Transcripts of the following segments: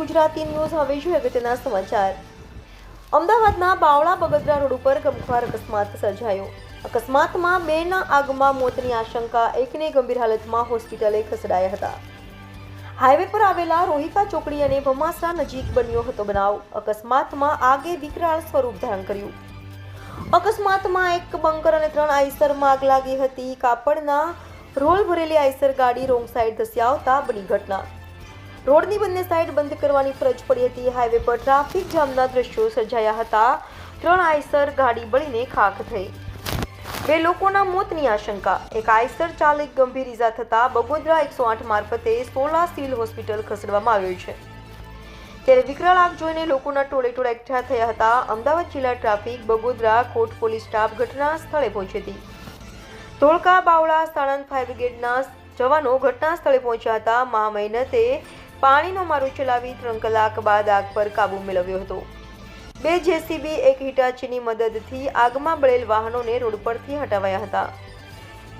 Gujarati news હવે જોઈએ અગત્યના સમાચાર? અમદાવાદના બાવળા બગદરા રોડ ઉપર ગમખ્વાર અકસ્માત સર્જાયો. અકસ્માતમાં બેના આગમાં મોતની આશંકા, એકને ગંભીર હાલતમાં હોસ્પિટલે ખસેડાયા હતા. હાઈવે પર આવેલા રોહિકા ચોકડી અને ભમાસરા નજીક બન્યો હતો બનાવ. અકસ્માતમાં આગે વિકરાળ સ્વરૂપ ધારણ કર્યું. અકસ્માતમાં એક બંકર અને ત્રણ આઈસરમાં આગ લાગી હતી. કાપડના રોલ ભરેલી આઈસર ગાડી રોંગ સાઈડ ધસી આવતા બની ઘટના. રોડની બંને સાઈડ બંધ કરવાની ફરજ પડી હતી. હાઈવે પર ટ્રાફિક જામના દ્રશ્યો સર્જાયા હતા. ત્રણ આઈસર ગાડી બળીને ખાખ થઈ. બે લોકોના મોતની આશંકા. એક આઈસર ચાલક ગંભીર ઇજા થતા બગોદરા એકસો આઠ મારફતે સોલા સિવિલ હોસ્પિટલ ખસેડવામાં આવ્યું છે. ત્યારે વિકરાળ આગ જોઈને લોકોના ટોળે ટોળા એકઠા થયા હતા. અમદાવાદ જિલ્લા ટ્રાફિક બગોદરા કોટ પોલીસ સ્ટાફ ઘટના સ્થળે પહોંચી હતી. ધોળકા બાવળા સાણંદ ફાયર બ્રિગેડના જવાનો ઘટના સ્થળે પહોંચ્યા હતા. મહા મહેનતે પાણીનો મારો ચલાવી ત્રણ કલાક બાદ આગ પર કાબુ મેળવ્યો હતો. બે જેસીબી, એક હિટાચીની મદદથી આગમાં બળેલ વાહનોને રોડ પરથી હટાવાયા હતા.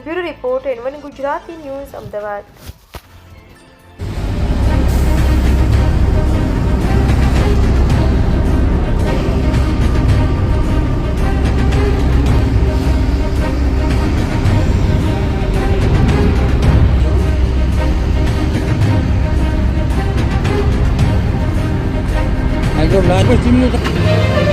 Bureau report N one Gujarati news, Ahmedabad. 来，快进去。